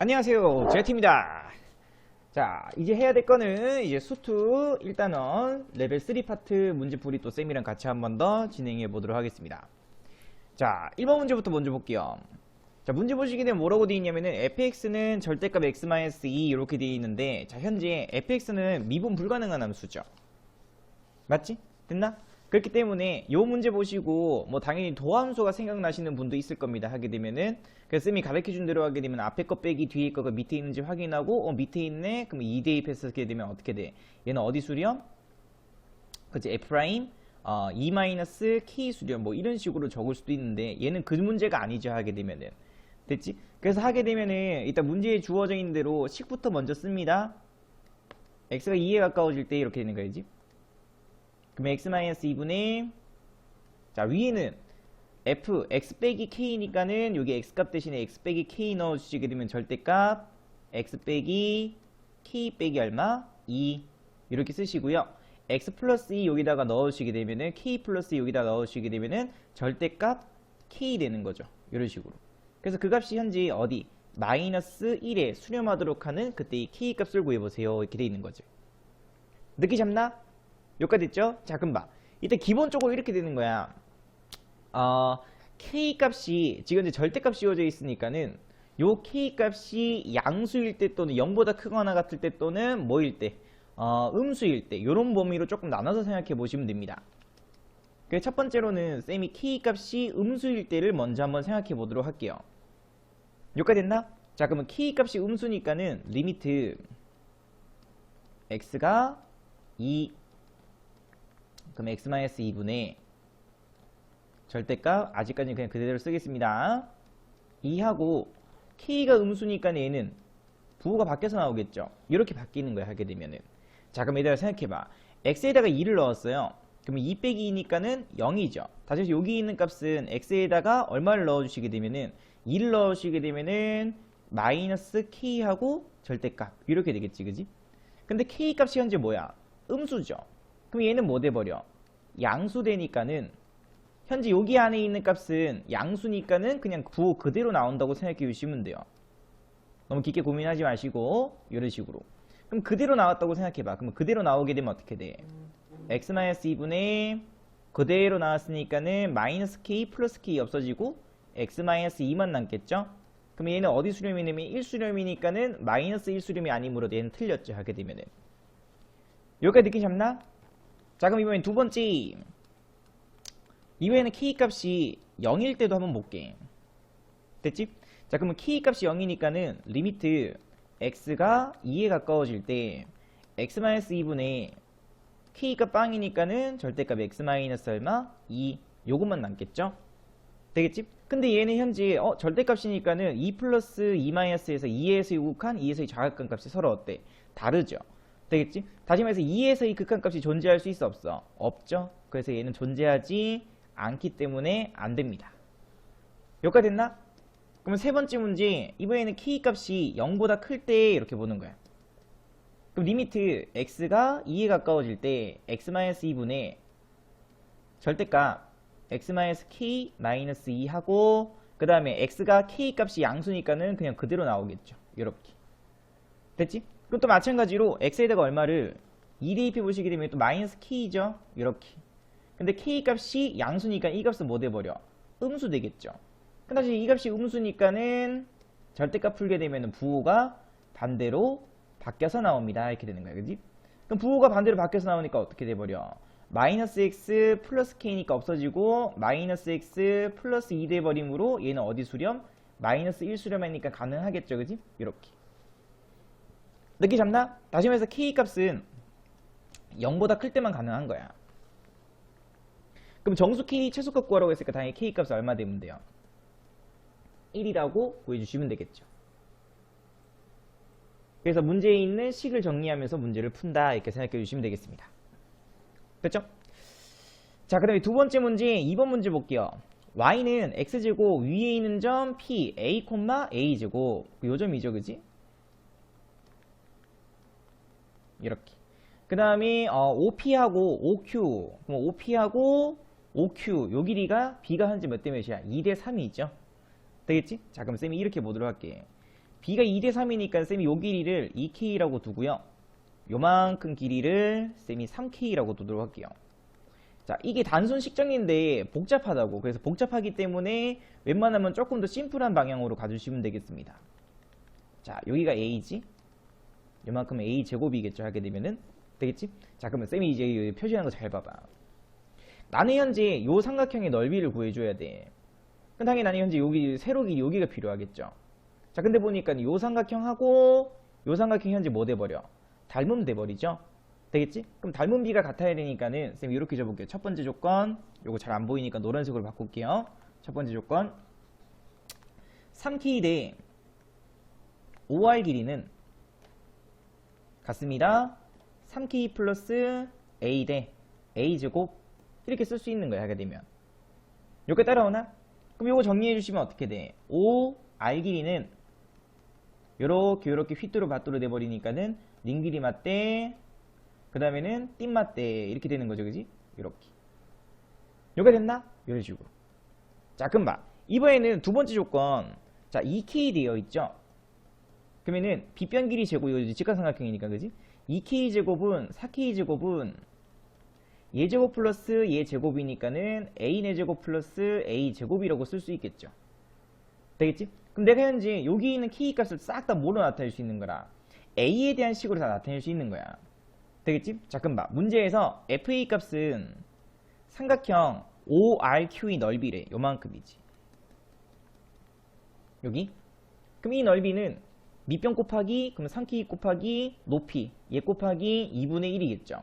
안녕하세요. 제팀입니다. 자, 이제 해야 될 거는 이제 수투 1단원 레벨 3 파트 문제풀이 또 쌤이랑 같이 한 번 더 진행해 보도록 하겠습니다. 자, 1번 문제부터 먼저 볼게요. 자, 문제 되면 뭐라고 되어 있냐면은 fx는 절대값 x-2 이렇게 되어 있는데 자, 현재 fx는 미분 불가능한 함수죠. 맞지? 됐나? 그렇기 때문에 요 문제 보시고 뭐 당연히 도함수가 생각나시는 분도 있을 겁니다. 하게 되면은 그래서 쌤이 가르쳐 준 대로 하게 되면 앞에 거 빼기 뒤에 거가 밑에 있는지 확인하고 어 밑에 있네. 그럼 2 대입했었게 되면 어떻게 돼? 얘는 어디 수렴? 그치 f 프라임 어, 2 마이너스 k 수렴 뭐 이런 식으로 적을 수도 있는데 얘는 그 문제가 아니죠. 하게 되면은 됐지? 그래서 하게 되면은 일단 문제에 주어져 있는 대로 식부터 먼저 씁니다. x가 2에 가까워질 때 이렇게 되는 거지. 그럼 x-2분의 자 위에는 f x 빼기 k니까는 여기 x 값 대신에 x 빼기 k 넣어주시게 되면 절대값 x 빼기 k 빼기 얼마? 2 이렇게 쓰시고요. x 플러스 2 여기다가 넣어주시게 되면은 k 플러스 2 여기다 넣어주시게 되면은 절대값 k 되는 거죠. 이런 식으로. 그래서 그 값이 현재 어디? 마이너스 1에 수렴하도록 하는 그때 이 k 값을 구해보세요. 이렇게 돼 있는 거죠. 느끼 잡나? 여기까지 됐죠? 자, 봐. 일단 기본적으로 이렇게 되는 거야. 어, k 값이 지금 이제 절대값 씌워져 있으니까는 요 k 값이 양수일 때 또는 0보다 크거나 같을 때 또는 뭐일 때 어, 음수일 때 요런 범위로 조금 나눠서 생각해 보시면 됩니다. 그래서 첫 번째로는 쌤이 k 값이 음수일 때를 먼저 한번 생각해 보도록 할게요. 여기까지 됐나? 자, 그러면 k 값이 음수니까는 리미트 x가 2 그럼 x-2분의 절대값 아직까지는 그냥 그대로 쓰겠습니다. 2하고 k가 음수니까 얘는 부호가 바뀌어서 나오겠죠. 이렇게 바뀌는 거야 하게 되면은 자 그럼 얘들아 생각해봐. x에다가 2를 넣었어요. 그러면 2 빼기 2니까는 0이죠. 다시 여기 있는 값은 x에다가 얼마를 넣어주시게 되면은 2를 넣어주시게 되면은 마이너스 k하고 절대값 이렇게 되겠지 그지? 근데 k 값이 현재 뭐야? 음수죠. 그럼 얘는 뭐 돼버려? 양수 되니까는 현재 여기 안에 있는 값은 양수니까는 그냥 부호 그대로 나온다고 생각해 주시면 돼요. 너무 깊게 고민하지 마시고 이런 식으로. 그럼 그대로 나왔다고 생각해봐. 그럼 그대로 나오게 되면 어떻게 돼? x-2분의 그대로 나왔으니까는 마이너스 k 플러스 k 없어지고 x-2만 남겠죠? 그럼 얘는 어디 수렴이냐면 1수렴이니까는 마이너스 1수렴이 아니므로 얘는 틀렸죠. 하게 되면은. 여기까지 느끼셨나? 자 그럼 이번엔 두 번째 이번에는 k 값이 0일 때도 한번 볼게 됐지? 자 그러면 k 값이 0이니까는 리미트 x가 2에 가까워질 때 x-2분의 k가 빵이니까는 절대값 x- 얼마? 2 요것만 남겠죠? 되겠지? 근데 얘는 현재 어 절대값이니까는 2 플러스 2 마이너스에서 2에서 유국한 2에서 좌극한 값이 서로 어때? 다르죠? 되겠지? 다시 말해서 2에서 이 극한값이 존재할 수 있어 없어? 없죠? 그래서 얘는 존재하지 않기 때문에 안 됩니다. 여기까지 됐나? 그러면 세 번째 문제 이번에는 k 값이 0보다 클 때 이렇게 보는 거야. 그럼 리미트 x가 2에 가까워질 때 x-2분의 절대값 x-k-2 하고 그 다음에 x가 k 값이 양수니까는 그냥 그대로 나오겠죠. 이렇게. 됐지? 그럼 또 마찬가지로 x에다가 얼마를 2 대입해 보시게 되면 또 마이너스 k죠? 이렇게. 근데 k 값이 양수니까 이 값은 뭐 돼버려? 음수 되겠죠. 근데 다시 이 값이 음수니까는 절대값 풀게 되면 부호가 반대로 바뀌어서 나옵니다. 이렇게 되는 거야 그지? 그럼 부호가 반대로 바뀌어서 나오니까 어떻게 돼버려? 마이너스 x 플러스 k니까 없어지고 마이너스 x 플러스 2 돼버림으로 얘는 어디 수렴? 마이너스 1 수렴하니까 가능하겠죠. 그지? 이렇게 느끼 잡나? 다시 말해서 k 값은 0보다 클 때만 가능한 거야. 그럼 정수 k 최소값 구하라고 했으니까 당연히 k 값이 얼마 되면 돼요? 1이라고 구해주시면 되겠죠. 그래서 문제에 있는 식을 정리하면서 문제를 푼다 이렇게 생각해 주시면 되겠습니다. 됐죠? 자, 그 다음에 두 번째 문제, 2번 문제 볼게요. y는 x제곱 위에 있는 점 p, a, a제곱 요 점이죠, 그지? 이렇게. 그 다음에 어, OP하고 OQ, 그럼 OP하고 OQ 요 길이가 B가 현재 몇 대 몇이야? 2대 3이죠. 되겠지? 자 그럼 쌤이 이렇게 보도록 할게. b가 2대 3이니까 쌤이 요 길이를 2k라고 두고요. 요만큼 길이를 쌤이 3k라고 두도록 할게요. 자, 이게 단순 식정인데 복잡하다고. 그래서 복잡하기 때문에 웬만하면 조금 더 심플한 방향으로 가주시면 되겠습니다. 자, 여기가 a지. 요만큼 a 제곱이겠죠. 하게 되면은 되겠지? 자, 그러면 쌤이 이제 표시하는 거잘 봐봐. 나는 현재 요 삼각형의 넓이를 구해줘야 돼. 그럼 당연히 나는 현재 여기 세로기 여기가 필요하겠죠. 자, 근데 보니까 요 삼각형하고 요 삼각형 현재 뭐 돼버려? 닮으면 돼버리죠. 되겠지? 그럼 닮은 비가 같아야 되니까는 쌤 이렇게 줘볼게요. 첫 번째 조건 요거 잘 안 보이니까 노란색으로 바꿀게요. 첫 번째 조건 3k 대 5r 길이는 같습니다. 3k 플러스 a 대 a 제곱 이렇게 쓸 수 있는 거야 하게 되면 여기 따라오나? 그럼 요거 정리해 주시면 어떻게 돼? 5r 길이는 요렇게 요렇게 휘뚜루 밭뚜루 돼버리니까는 링 길이 맞대 그 다음에는 띵 맞대 이렇게 되는 거죠 그지? 요렇게 요가 됐나? 이런 식으로 자 그럼 봐 이번에는 두 번째 조건 자 2k 되어 있죠 그러면은 빗변 길이 제곱 이거 직각삼각형이니까 그지? 2k 제곱은 4k 제곱은 예 제곱 플러스 예 제곱이니까는 a 네 제곱 플러스 a 제곱이라고 쓸 수 있겠죠. 되겠지? 그럼 내가 현재 여기 있는 k 값을 싹 다 뭐로 나타낼 수 있는 거라? A에 대한 식으로 다 나타낼 수 있는 거야. 되겠지? 자 그럼 봐. 문제에서 fa 값은 삼각형 ORQ의 넓이래. 요만큼이지. 여기? 그럼 이 넓이는 밑변 곱하기 그럼 3k 곱하기 높이 얘 곱하기 2분의 1이겠죠.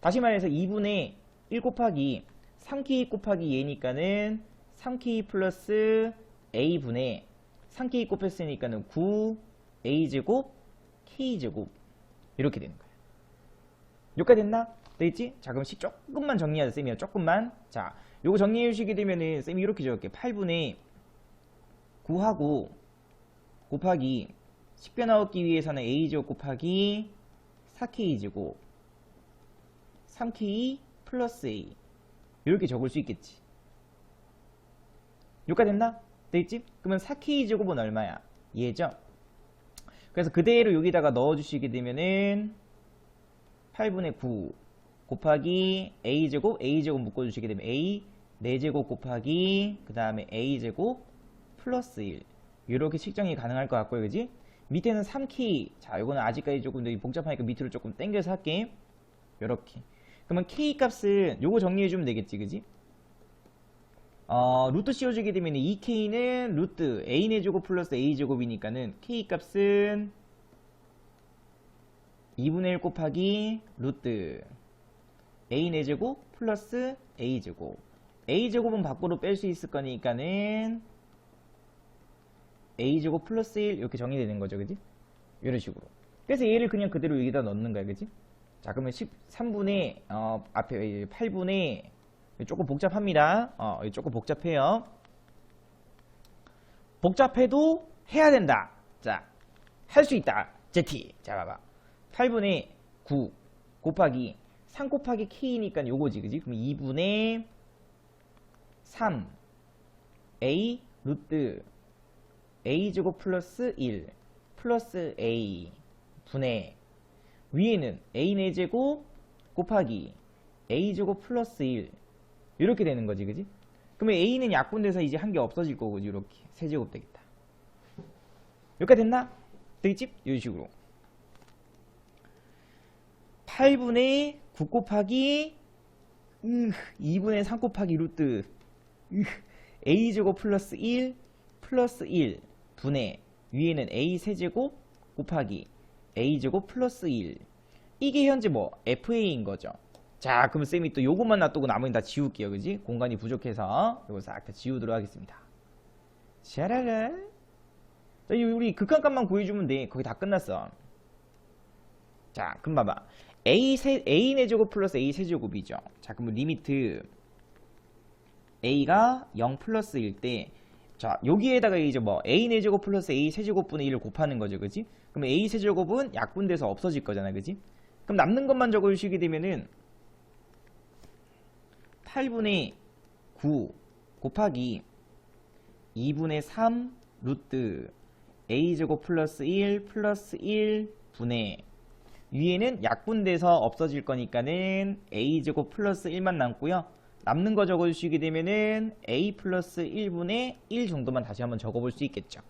다시 말해서 2분의 1 곱하기 3k 곱하기 얘니까는 3k 플러스 a분의 3k 곱했으니까는 9a제곱 k제곱. 이렇게 되는 거야 여기까지 됐나? 되겠지? 자 그럼 식 조금만 정리하자 쌤이요. 조금만. 자 요거 정리해 주시게 되면은 쌤이 이렇게 적을게 8분의 9하고 곱하기 10배 나오기 위해서는 a제곱 곱하기 4k제곱 3k 플러스 a 이렇게 적을 수 있겠지 여기까지 됐나? 되겠지? 그러면 4k제곱은 얼마야? 얘죠? 그래서 그대로 여기다가 넣어주시게 되면은 8분의 9 곱하기 a제곱 a제곱 묶어주시게 되면 a 4제곱 곱하기 그 다음에 a제곱 플러스 1 이렇게 측정이 가능할 것 같고요. 그지? 밑에는 3키. 자 이거는 아직까지 조금 더 복잡하니까 밑으로 조금 당겨서 할게. 요렇게. 그러면 k 값은 요거 정리해주면 되겠지. 그지? 어, 루트 씌워주게 되면 2k는 루트 a의 제곱 플러스 a제곱이니까는 k 값은 2분의 1 곱하기 루트 a의 제곱 플러스 a제곱. A제곱은 밖으로 뺄 수 있을 거니까는 a제곱 플러스 1 이렇게 정리되는 거죠 그지? 이런 식으로. 그래서 얘를 그냥 그대로 여기다 넣는 거야 그지? 자 그러면 13분의 어, 앞에 8분의 조금 복잡합니다. 어, 조금 복잡해요. 복잡해도 해야 된다. 자 할 수 있다. ZT 자 봐봐. 8분의 9 곱하기 3 곱하기 K니까 요거지 그지? 그럼 2분의 3 A 루트 A제곱 플러스 1 플러스 A 분의 위에는 A 4제곱 곱하기 A제곱 플러스 1 이렇게 되는 거지 그지? 그러면 A는 약분돼서 이제 한 개 없어질 거고 이렇게 세제곱 되겠다 여기까지 됐나? 되겠지? 이런 식으로 8분의 9 곱하기 으, 2분의 3 곱하기 루트 으, a제곱 플러스 1 플러스 1 분의 위에는 a 세제곱 곱하기 a제곱 플러스 1 이게 현재 뭐 fa인 거죠. 자 그럼 쌤이 또 요것만 놔두고 나머지는 다 지울게요. 그지? 공간이 부족해서 요거 싹 다 지우도록 하겠습니다. 샤라라 자, 이 우리 극한값만 구해주면 돼. 거기 다 끝났어. 자 그럼 봐봐. A 세 a 네 제곱 플러스 a 세제곱이죠. 자 그럼 리미트 a가 0 플러스일 때 자 여기에다가 이제 뭐 a 네 제곱 플러스 a 세제곱분의 1을 곱하는 거죠. 그지? 그럼 a 세제곱은 약분돼서 없어질 거잖아. 그지? 그럼 남는 것만 적어주시게 되면은 8분의 9 곱하기 2분의 3 루트 a제곱 플러스 1 플러스 1 분의 위에는 약분돼서 없어질 거니까는 a제곱 플러스 1만 남고요. 남는 거 적어주시게 되면은 a 플러스 1분의 1 정도만 다시 한번 적어볼 수 있겠죠.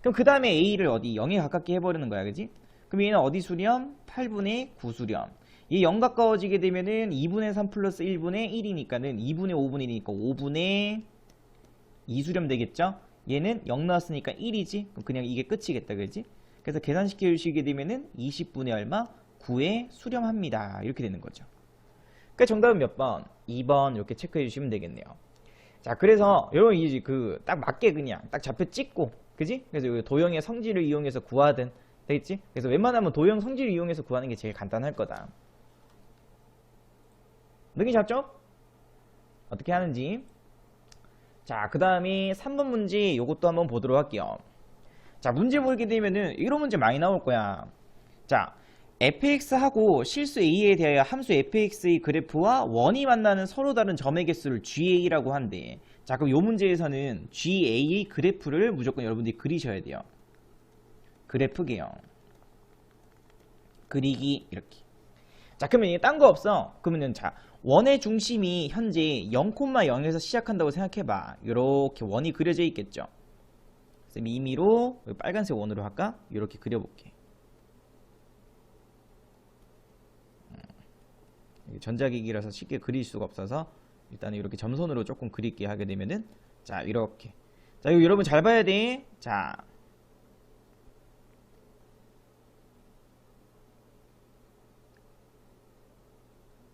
그럼 그 다음에 a를 어디 0에 가깝게 해버리는 거야, 그지? 그럼 얘는 어디 수렴? 8분의 9 수렴. 얘 0 가까워지게 되면은 2분의 3 플러스 1분의 1이니까는 2분의 5분의 1이니까 5분의 2 수렴 되겠죠? 얘는 0 나왔으니까 1이지? 그럼 그냥 이게 끝이겠다, 그지? 그래서 계산시켜 주시게 되면은 20분의 얼마? 9에 수렴합니다. 이렇게 되는 거죠. 그러니까 정답은 몇 번? 2번 이렇게 체크해 주시면 되겠네요. 자, 그래서 여러분 이제 그 딱 맞게 그냥 딱 좌표 찍고, 그지? 그래서 도형의 성질을 이용해서 구하든 되겠지? 그래서 웬만하면 도형 성질을 이용해서 구하는 게 제일 간단할 거다. 느낌 잡죠? 어떻게 하는지. 자, 그 다음에 3번 문제 요것도 한번 보도록 할게요. 자, 문제 보게 되면은 이런 문제 많이 나올 거야. 자, fx하고 실수 a에 대하여 함수 fx의 그래프와 원이 만나는 서로 다른 점의 개수를 ga라고 한대. 자, 그럼 요 문제에서는 ga의 그래프를 무조건 여러분들이 그리셔야 돼요. 그래프게요. 그리기 이렇게. 자, 그러면 이게 딴거 없어. 그러면은 자, 원의 중심이 현재 0,0에서 시작한다고 생각해봐. 이렇게 원이 그려져 있겠죠. 그래서 여기 빨간색 원으로 할까? 이렇게 그려볼게. 음, 전자기기라서 쉽게 그릴 수가 없어서 일단은 이렇게 점선으로 조금 그릴게 하게 되면은 자 이렇게 자 이거 여러분 잘 봐야 돼. 자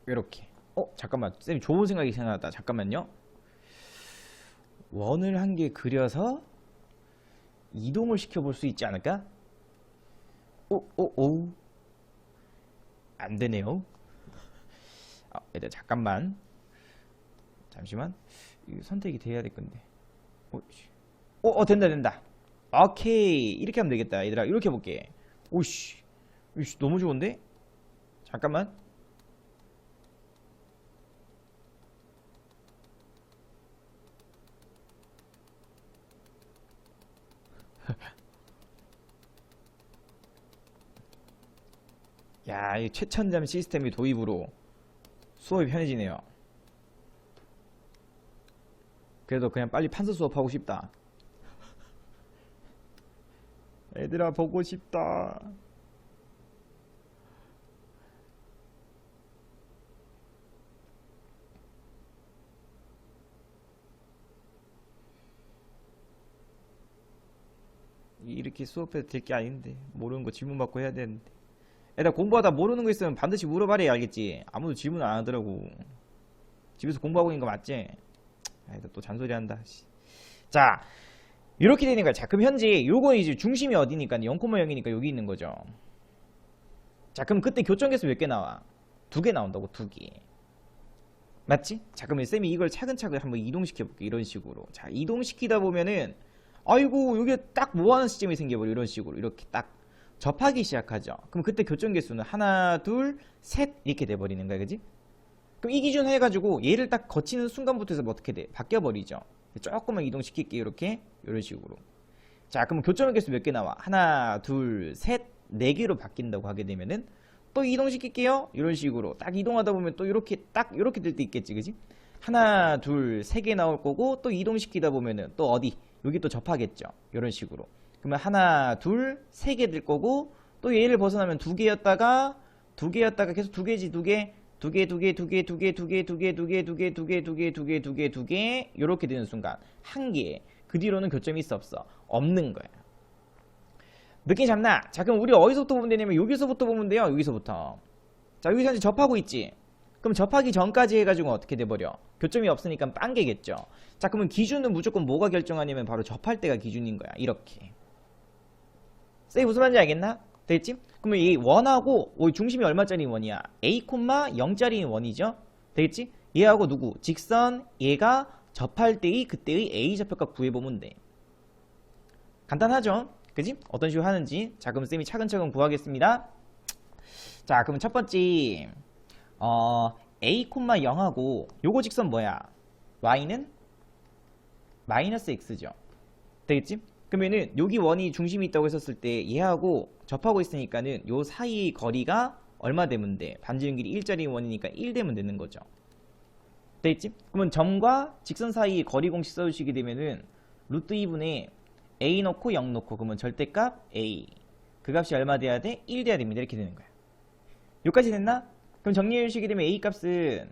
이렇게. 어 잠깐만 쌤 좋은 생각이 생각났다. 잠깐만요. 원을 한 개 그려서 이동을 시켜볼 수 있지 않을까? 오, 오, 오. 안 되네요. 아, 얘들 잠깐만. 잠시만. 이 선택이 돼야 될 건데. 오, 씨. 어, 어, 된다, 된다. 오케이. 이렇게 하면 되겠다. 얘들아, 이렇게 해볼게. 오씨. 이씨, 너무 좋은데? 잠깐만. 야, 이 최첨단 시스템이 도입으로 수업이 편해지네요. 그래도 그냥 빨리 판서 수업하고 싶다. 애들아, 보고 싶다. 이렇게 수업해도 될 게 아닌데. 모르는 거 질문 받고 해야 되는데. 애들 공부하다 모르는 거 있으면 반드시 물어봐야 알겠지. 아무도 질문 안 하더라고. 집에서 공부하고 있는 거 맞지? 애들 또 잔소리 한다. 씨. 자, 이렇게 거야. 자, 그럼 현재 요건 이제 중심이 어디니까 0,0이니까 여기 있는 거죠. 자, 그럼 그때 교점 개수 몇 개 나와? 두 개 나온다고, 두 개. 맞지? 자, 그러면 쌤이 이걸 차근차근 한번 이동시켜 볼게. 이런 식으로. 자, 이동시키다 보면은 아이고, 여기 딱 뭐하는 시점이 생겨버려. 이런 식으로. 이렇게 딱 접하기 시작하죠. 그럼 그때 교점 개수는 하나, 둘, 셋 이렇게 돼버리는 거야, 그지? 그럼 이 기준 해가지고 얘를 딱 거치는 순간부터 해서 뭐 어떻게 돼? 바뀌어버리죠. 조금만 이동시킬게 이렇게 이런 식으로. 자, 그럼 교점 개수 몇 개 나와? 하나, 둘, 셋, 네 개로 바뀐다고 하게 되면은 또 이동시킬게요. 이런 식으로 딱 이동하다 보면 또 이렇게 딱 이렇게 될 때 있겠지, 그지? 하나, 둘, 세 개 나올 거고 또 이동시키다 보면은 또 어디? 여기 또 접하겠죠. 이런 식으로. 그러면 하나, 둘, 세 개 될 거고 또 얘를 벗어나면 두 개였다가 두 개였다가 계속 두 개지 두 개, 두 개, 두 개, 두 개, 두 개, 두 개, 두 개, 두 개, 두 개, 두 개, 두 개, 두 개, 두 개, 두 개, 이렇게 되는 순간 한 개. 그 뒤로는 교점이 있어 없어? 없는 거야. 느낌 잡나? 자 그럼 우리 어디서부터 보면 되냐면 여기서부터 보면 돼요. 여기서부터. 자 여기서 이제 접하고 있지. 그럼 접하기 전까지 해가지고 어떻게 돼버려? 교점이 없으니까 빵개겠죠. 자 그러면 기준은 무조건 뭐가 결정하냐면 바로 접할 때가 기준인 거야. 이렇게. 쌤이 무슨 말인지 알겠나? 됐지? 그러면 이 원하고 이 중심이 얼마짜리 원이야? a, 0짜리 원이죠? 되겠지? 얘하고 누구? 직선 얘가 접할 때의 그때의 a 좌표값 구해보면 돼. 간단하죠? 그지? 어떤 식으로 하는지. 자, 그럼 쌤이 차근차근 구하겠습니다. 자, 그럼 첫 번째 어, a, 0하고 요거 직선 뭐야? y는 마이너스 x죠. 되겠지? 그러면은 여기 원이 중심이 있다고 했었을 때 얘하고 접하고 있으니까는 요 사이 거리가 얼마 되면 돼? 반지름 길이 1짜리 원이니까 1 되면 되는 거죠. 됐지? 그러면 점과 직선 사이 거리 공식 써주시게 되면은 루트 2분의 a 넣고 0 넣고 그러면 절대값 a 그 값이 얼마 돼야 돼? 1 돼야 됩니다. 이렇게 되는 거야. 여기까지 됐나? 그럼 정리해 주시게 되면 a 값은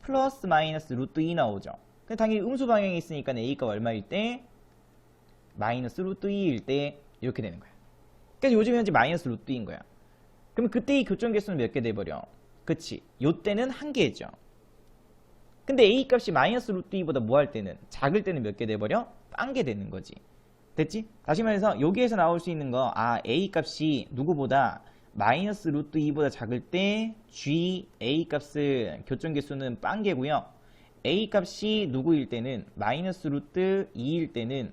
플러스 마이너스 루트 2 나오죠. 당연히 음수 방향에 있으니까 a 값 얼마일 때? 마이너스 루트 2일 때 이렇게 되는 거야. 그러니까 요즘 현재 마이너스 루트 2인 거야. 그러면 그때 이 교점 개수는 몇 개 돼버려? 그치. 요 때는 한 개죠. 근데 a 값이 마이너스 루트 2보다 뭐 할 때는? 작을 때는 몇 개 돼버려? 딴 게 되는 거지. 됐지? 다시 말해서 여기에서 나올 수 있는 거, 아, a 값이 누구보다 마이너스 루트 2보다 작을 때 g a 값은 교점 개수는 빵 개고요. a 값이 누구일 때는 마이너스 루트 2일 때는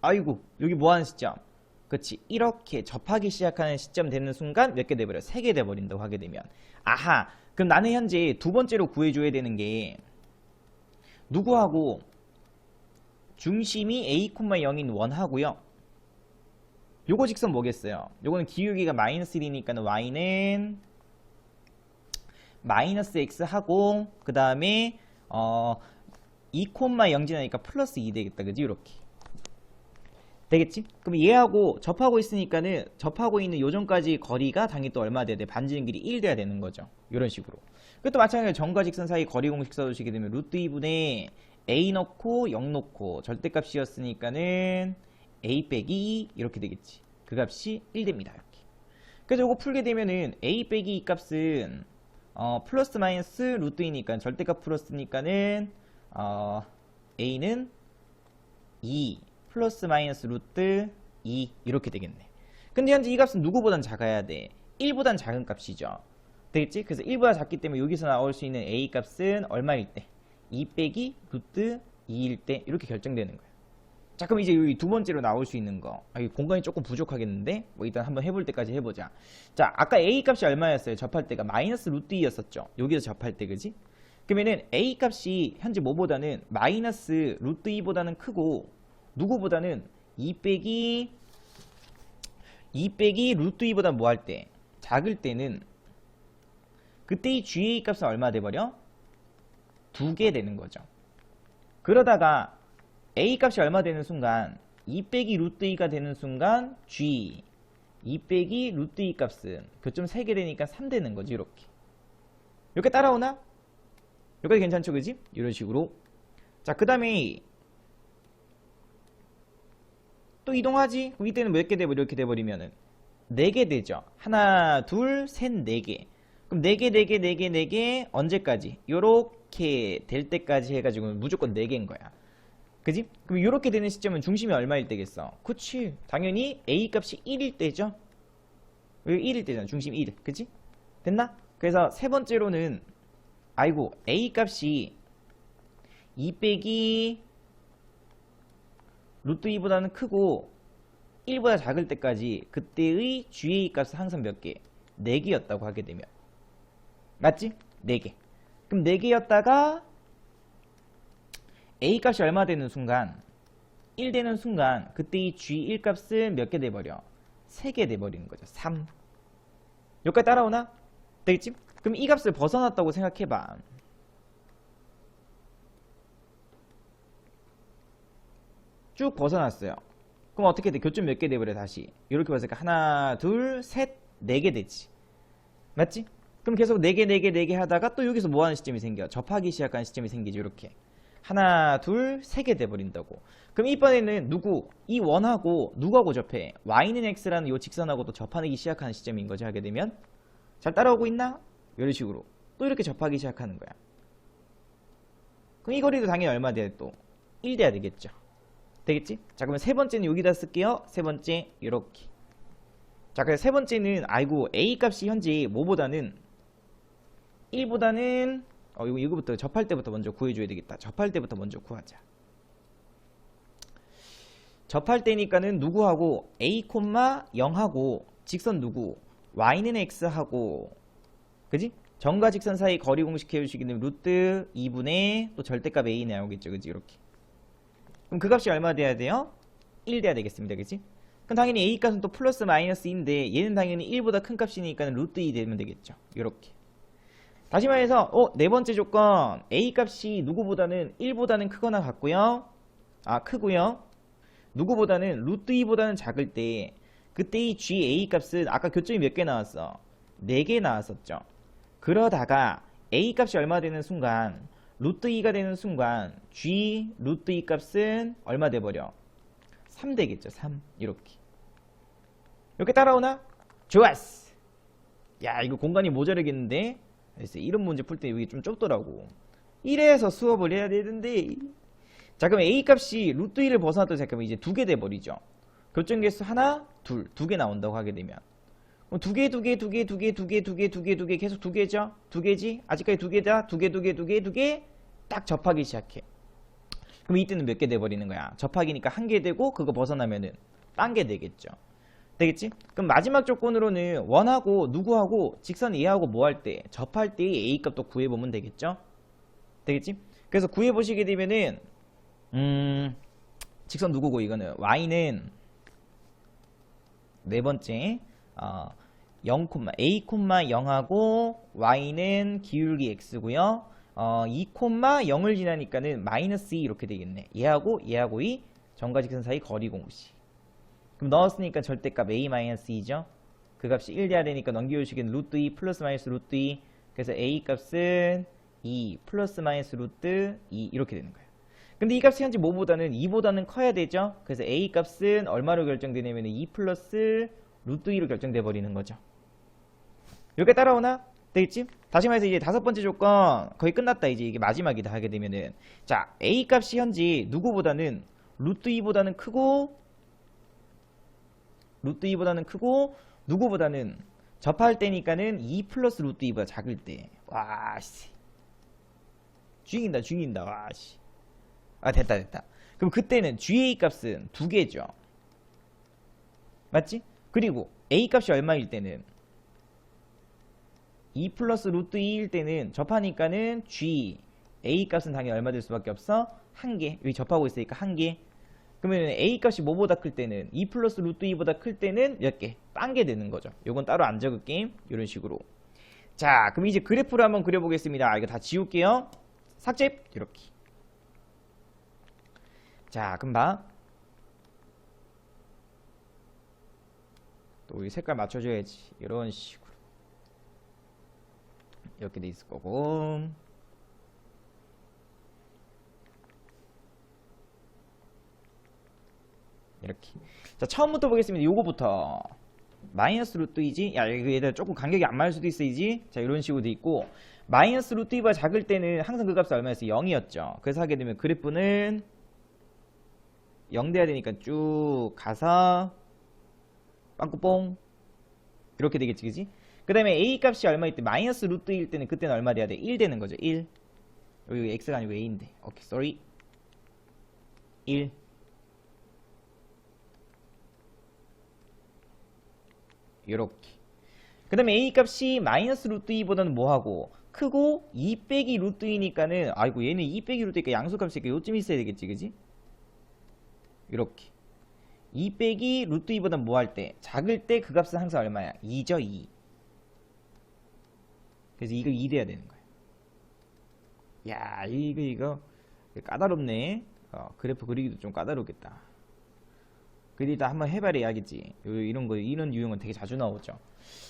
아이고, 여기 뭐 하는 시점? 그치. 이렇게 접하기 시작하는 시점 되는 순간 몇 개 돼버려? 세 개 돼버린다고 하게 되면. 아하. 그럼 나는 현재 두 번째로 구해줘야 되는 게 누구하고 중심이 a, 0인 원하고요. 요거 직선 뭐겠어요? 요거는 기울기가 마이너스 1이니까 y는 마이너스 x 하고 그 다음에 어 2, 0 지나니까 플러스 2 되겠다 그지 이렇게 되겠지? 그럼 얘하고 접하고 있으니까는 접하고 있는 요점까지 거리가 당연히 또 얼마 돼야 돼? 반지름 길이 1 돼야 되는 거죠 이런 식으로 그것도 마찬가지로 점과 직선 사이 거리 공식 써주시게 되면 루트 2분의 a 넣고 0 넣고 절대값이었으니까는 a 빼기 이렇게 되겠지. 그 값이 1 됩니다. 이렇게. 그래서 이거 풀게 되면은 a 빼기 이 값은 어, 플러스 마이너스 루트이니까 절대값 플러스니까는 어, a는 2 플러스 마이너스 루트 2 이렇게 되겠네. 근데 현재 이 값은 누구보단 작아야 돼? 1보단 작은 값이죠. 되겠지? 그래서 1보다 작기 때문에 여기서 나올 수 있는 a 값은 얼마일 때? 2 빼기 루트 2일 때 이렇게 결정되는 거야. 자 그럼 이제 여기 두 번째로 나올 수 있는 거 아, 이 공간이 조금 부족하겠는데 뭐 일단 한번 해볼 때까지 해보자 자 아까 a 값이 얼마였어요 접할 때가 마이너스 루트 2였었죠 여기서 접할 때 그지 그러면은 a 값이 현재 뭐보다는 마이너스 루트 2보다는 크고 누구보다는 2 빼기 2 빼기 루트 2보다 뭐 할 때 작을 때는 그때 이 GA 값은 얼마 돼버려? 두 개 되는 거죠. 그러다가 A 값이 얼마 되는 순간 2 빼기 루트 2가 되는 순간 G 2 빼기 루트 2 값은 교점 3개 되니까 3 되는 거지 이렇게 이렇게 따라오나? 여기까지 괜찮죠 그지? 이런 식으로 자 그 다음에 또 이동하지? 그럼 이때는 몇 개 돼버려 이렇게 돼버리면은 4개 되죠 하나 둘셋 4개 그럼 4개 4개 4개 4개 언제까지? 요렇게 될 때까지 해가지고 무조건 4개인 거야 그지? 그럼 요렇게 되는 시점은 중심이 얼마일 때겠어? 그치 당연히 A 값이 1일 때죠 왜 1일 때잖아 중심 1 그치? 됐나? 그래서 세 번째로는 아이고 A 값이 2 빼기 루트 2보다는 크고 1보다 작을 때까지 그때의 GA 값은 항상 몇 개? 4개였다고 하게 되면 맞지? 4개 그럼 4개였다가 A 값이 얼마 되는 순간 1 되는 순간 그때 이 G1 값은 몇 개 돼버려? 3개 돼버리는 거죠 3 여기까지 따라오나? 되겠지? 그럼 이 값을 벗어났다고 생각해봐 쭉 벗어났어요 그럼 어떻게 돼? 교점 몇 개 돼버려 다시 이렇게 봤으니까 하나 둘 셋 네 개 되지 맞지? 그럼 계속 4개, 4개, 4개 하다가 또 여기서 뭐 하는 시점이 생겨? 접하기 시작하는 시점이 생기죠, 이렇게. 하나, 둘, 세 개 돼버린다고. 그럼 이번에는 누구? 이 원하고 누구하고 접해? y는 x라는 이 직선하고 또 접하기 시작하는 시점인 거지, 하게 되면. 잘 따라오고 있나? 이런 식으로. 또 이렇게 접하기 시작하는 거야. 그럼 이 거리도 당연히 얼마 돼야 또? 1 돼야 되겠죠. 되겠지? 자 그러면 세 번째는 여기다 쓸게요. 세 번째 이렇게. 자 그래서 세 번째는 아이고 a 값이 현재 뭐보다는? 1보다는 어 이거 이거부터 접할 때부터 먼저 구해줘야 되겠다. 접할 때부터 먼저 구하자. 접할 때니까는 누구하고? A, 0하고 직선 누구? y는 x하고. 그지? 정과 직선 사이 거리 공식 해주시기는 루트 2분의 또 절대값 a 나오겠죠. 그지? 이렇게 그럼 그 값이 얼마 돼야 돼요? 1 돼야 되겠습니다 그지? 그럼 당연히 a 값은 또 플러스 마이너스인데 얘는 당연히 1보다 큰 값이니까 루트 2 되면 되겠죠 이렇게 다시 말해서 어, 네 번째 조건 a 값이 누구보다는 1보다는 크거나 같고요 아 크고요 누구보다는 루트 2보다는 작을 때 그때 이 GA 값은 아까 교점이 몇 개 나왔어? 4개 나왔었죠. 그러다가 A 값이 얼마 되는 순간 루트 2가 되는 순간 G 루트 2 값은 얼마 돼버려? 3 되겠죠. 3 이렇게 이렇게 따라오나? 좋았어. 야 이거 공간이 모자르겠는데? 그래서 이런 문제 풀 때 여기 좀 좁더라고. 이래서 수업을 해야 되는데 자 그럼 A 값이 루트 2를 벗어나도 잠깐만 이제 두 개 돼버리죠. 결정 개수 하나, 둘, 두 개 나온다고 하게 되면 두 개, 두 개, 두 개, 두 개, 두 개, 두 개, 두 개, 두 개 계속 두 개죠? 두 개지? 아직까지 두 개다? 두 개, 두 개, 두 개, 두 개 딱 접하기 시작해. 그럼 이때는 몇 개 돼버리는 거야? 접하기니까 한 개 되고 그거 벗어나면은 딴 게 되겠죠. 되겠지? 그럼 마지막 조건으로는 원하고 누구하고 직선 A하고 뭐 할 때? 접할 때 A 값도 구해보면 되겠죠? 되겠지? 그래서 구해보시게 되면은 음 직선 누구고 이거는 Y는 네 번째 어, 0, a, 0하고 y는 기울기 x고요. 어, 2, 0을 지나니까는 마이너스 2 이렇게 되겠네. 얘하고 얘하고 이 정과 직선 사이 거리 공식. 그럼 넣었으니까 절대값 a 마이너스 2죠. 그 값이 1 돼야 되니까 넘겨주시기는 루트 2 플러스 마이너스 루트 2. 그래서 a 값은 2 플러스 마이너스 루트 2 이렇게 되는 거예요. 근데 이 값이 현재 뭐보다는 2보다는 커야 되죠. 그래서 a 값은 얼마로 결정되냐면 2 플러스 루트 2로 결정돼 버리는 거죠. 이렇게 따라오나? 되겠지? 다시 말해서 이제 다섯 번째 조건 거의 끝났다 이제 이게 마지막이다 하게 되면은 자 a 값이 현재 누구보다는 루트 2보다는 크고 루트 2보다는 크고 누구보다는 접할 때니까는 2 플러스 루트 2보다 작을 때 와씨 죽인다 죽인다 와씨 아 됐다 됐다 그럼 그때는 GA 값은 두 개죠 맞지? 그리고 A 값이 얼마일 때는? 2 플러스 루트 2일 때는 접하니까는 G A 값은 당연히 얼마 될 수밖에 없어? 한개. 여기 접하고 있으니까 한개. 그러면 A 값이 뭐보다 클 때는? 2 플러스 루트 2보다 클 때는 몇 개? 딴 게 되는 거죠. 요건 따로 안 적을게 이런 식으로. 자 그럼 이제 그래프를 한번 그려보겠습니다. 이거 다 지울게요. 삭제 이렇게. 자봐 또 이 색깔 맞춰줘야지. 이런 식으로. 이렇게 돼 있을 거고. 이렇게. 자 처음부터 보겠습니다. 요거부터. 마이너스 루트 이지? 야 이거 얘들 조금 간격이 안 맞을 수도 있어 이지? 자 이런 식으로 돼 있고. 마이너스 루트 2가 작을 때는 항상 그 값이 얼마였어? 0이었죠. 그래서 하게 되면 그래프는 0 돼야 되니까 쭉 가서 빵꾸뽕. 이렇게 되겠지 그지? 그 다음에 a 값이 얼마일 때 마이너스 루트 1일 때는 그때는 얼마 돼야 돼? 1 되는 거죠 1 여기 x가 아니고 a인데. 오케이 sorry. 1 이렇게. 그 다음에 a 값이 마이너스 루트 2보다는 뭐하고? 크고 2 빼기 루트 2니까는 아이고 얘는 2 빼기 루트니까 양수값이니까 요쯤 있어야 되겠지 그지? 이렇게 2 빼기 루트 2보다 뭐할 때? 작을 때 그 값은 항상 얼마야? 2죠 2 그래서 이거 2 돼야 되는 거야. 야 이거 이거 까다롭네. 어, 그래프 그리기도 좀 까다롭겠다. 그리다 한번 해봐야겠지. 이런 거 이런 유형은 되게 자주 나오죠.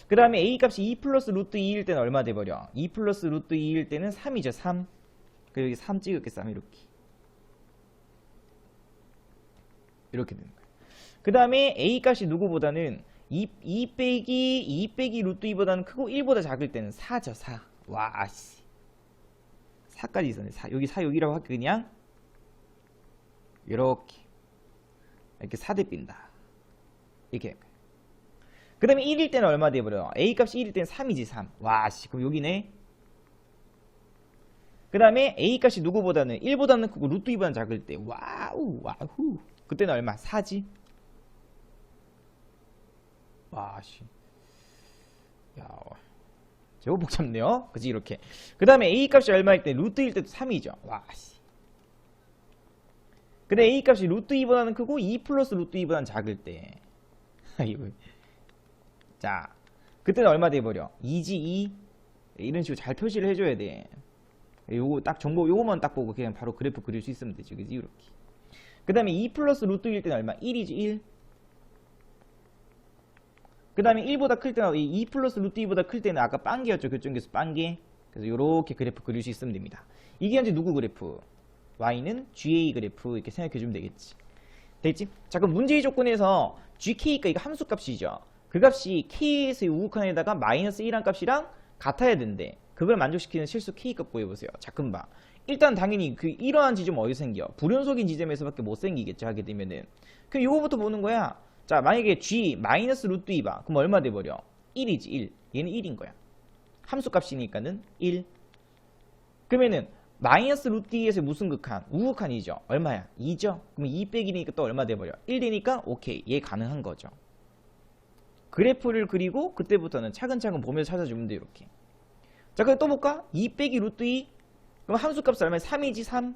그 다음에 a 값이 2 플러스 루트 2일 때는 얼마 돼버려? 2 플러스 루트 2일 때는 3이죠 3 그리고 여기 3 찍을게 3 이렇게. 이렇게 거예요. 그 다음에 a 값이 누구보다는 2, 2 빼기 2 빼기 루트 2보다는 크고 1보다 작을 때는 4죠 4. 와 씨. 4까지 있었네. 4. 여기 4 여기라고 할게 그냥 이렇게 이렇게 4대 빈다. 이렇게. 그 다음에 1일 때는 얼마 돼버려? A 값이 1일 때는 3이지 3. 와, 씨, 그럼 여기네. 그 다음에 A 값이 누구보다는 1보다는 크고 루트 2보다는 작을 때. 와우, 와후. 그때는 얼마? 4지. 와, 씨. 야, 제법 복잡네요. 그지, 이렇게. 그 다음에 A 값이 얼마일 때 루트일 때도 3이죠. 와, 씨. 근데 A 값이 루트 2보다는 크고 2 플러스 루트 2보다는 작을 때. 아이고. 자, 그때는 얼마 돼버려? 2지 2. 이런 식으로 잘 표시를 해줘야 돼. 요거 딱 정보, 요거만 딱 보고 그냥 바로 그래프 그릴 수 있으면 되지. 그지? 이렇게. 그 다음에 2 플러스 루트 1 때는 얼마? 1이지 1. 그 다음에 1보다 클 때는, 2 플러스 루트 2보다 클 때는 아까 빵개였죠. 교정에서 빵개. 그래서 요렇게 그래프 그릴 수 있으면 됩니다. 이게 현재 누구 그래프? y는 GA 그래프 이렇게 생각해 주면 되겠지. 됐지? 자, 그럼 문제의 조건에서 GK가 이거 함수 값이죠. 그 값이 K에서의 우극한에다가 마이너스 1한 값이랑 같아야 된대. 그걸 만족시키는 실수 K 값 구해보세요. 자, 금방. 일단 당연히 그 이러한 지점 어디서 생겨? 불연속인 지점에서밖에 못 생기겠죠. 하게 되면은. 그럼 이거부터 보는 거야. 자, 만약에 G 마이너스 루트 2봐. 그럼 얼마 돼버려? 1이지 1. 얘는 1인 거야. 함수 값이니까는 1. 그러면은 마이너스 루트 2에서 무슨 극한? 우극한이죠. 얼마야? 2죠? 그럼 2 빼기 1이니까 또 얼마 돼버려? 1 되니까 오케이. 얘 가능한 거죠. 그래프를 그리고 그때부터는 차근차근 보면서 찾아주면 돼 이렇게. 자 그럼 또 볼까? 2 빼기 루트 2 그럼 함수 값은 얼마야? 3이지 3.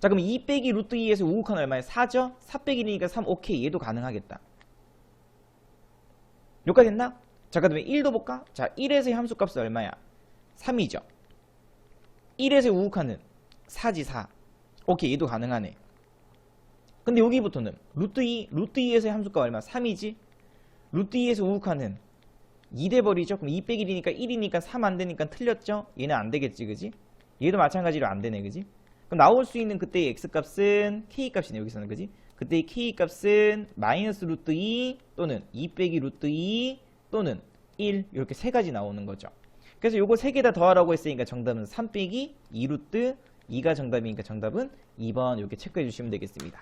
자 그럼 2 빼기 루트 2에서 우극한 얼마야? 4죠? 4 빼기 1이니까 3 오케이. 얘도 가능하겠다. 여기까지 됐나? 자 그다음에 1도 볼까? 자 1에서의 함수 값은 얼마야? 3이죠. 1에서 우극하는 4지 4. 오케이 얘도 가능하네. 근데 여기부터는 루트 2, 루트 2에서의 함수가 얼마? 3이지? 루트 2에서 우극하는 2 돼버리죠? 그럼 2 빼기 1이니까 1이니까 3 안 되니까 틀렸죠? 얘는 안 되겠지 그지? 얘도 마찬가지로 안 되네 그지? 그럼 나올 수 있는 그때의 x값은 k값이네 여기서는 그지? 그때의 k값은 마이너스 루트 2 또는 2 빼기 루트 2 또는 1 이렇게 세 가지 나오는 거죠. 그래서 요거 세 개 다 더하라고 했으니까 정답은 3 빼기 2 루트 2가 정답이니까 정답은 2번 이렇게 체크해 주시면 되겠습니다.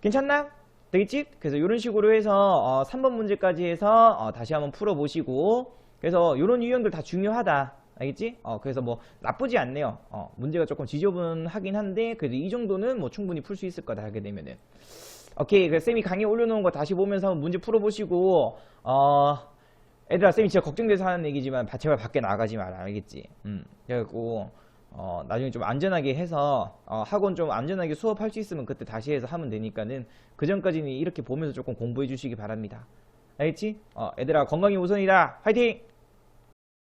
괜찮나? 되겠지? 그래서 이런 식으로 해서 어, 3번 문제까지 해서 어, 다시 한번 풀어보시고 그래서 이런 유형들 다 중요하다. 알겠지? 어, 그래서 뭐 나쁘지 않네요. 어, 문제가 조금 지저분하긴 한데 그래도 이 정도는 뭐 충분히 풀 수 있을 거다 하게 되면은 오케이. 그래서 쌤이 강의 올려놓은 거 다시 보면서 한번 문제 풀어보시고 어 애들아 쌤이 진짜 걱정돼서 하는 얘기지만 바- 제발 밖에 나가지 마라 알겠지? 음 그래갖고 어 나중에 좀 안전하게 해서 어, 학원 좀 안전하게 수업할 수 있으면 그때 다시 해서 하면 되니까는 그 전까지는 이렇게 보면서 조금 공부해 주시기 바랍니다 알겠지? 어 애들아 건강이 우선이다 화이팅!